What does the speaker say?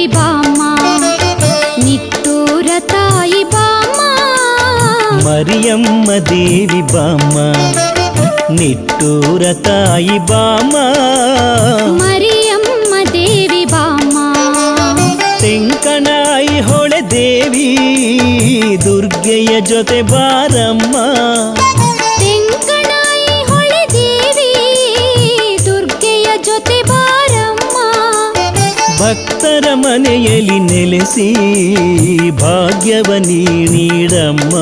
ತಾಯಿ ಬಾಮ ನಿತ್ತೂರ ತಾಯಿ ಬಾಮ ಮರಿಯಮ್ಮ ದೇವಿ ಬಾಮ ನಿಟ್ಟೂರ ತಾಯಿ ಬಾಮ ಮರಿಯಮ್ಮ ದೇವಿ ಬಾಮ ತೆಂಕನಾಯಿ ಹೊಳೆ ದೇವಿ ದುರ್ಗೆಯ ಜೊತೆ ಬಾರಮ್ಮ ತೆಂಕನಾಯಿ ಹೊಳೆ ದೇವಿ ದುರ್ಗೆಯ ಜೊತೆ ಬಾರ ಭಕ್ತರ ಮನೆಯಲ್ಲಿ ನೆಲೆಸಿ ಭಾಗ್ಯವ ನೀಡಮ್ಮ.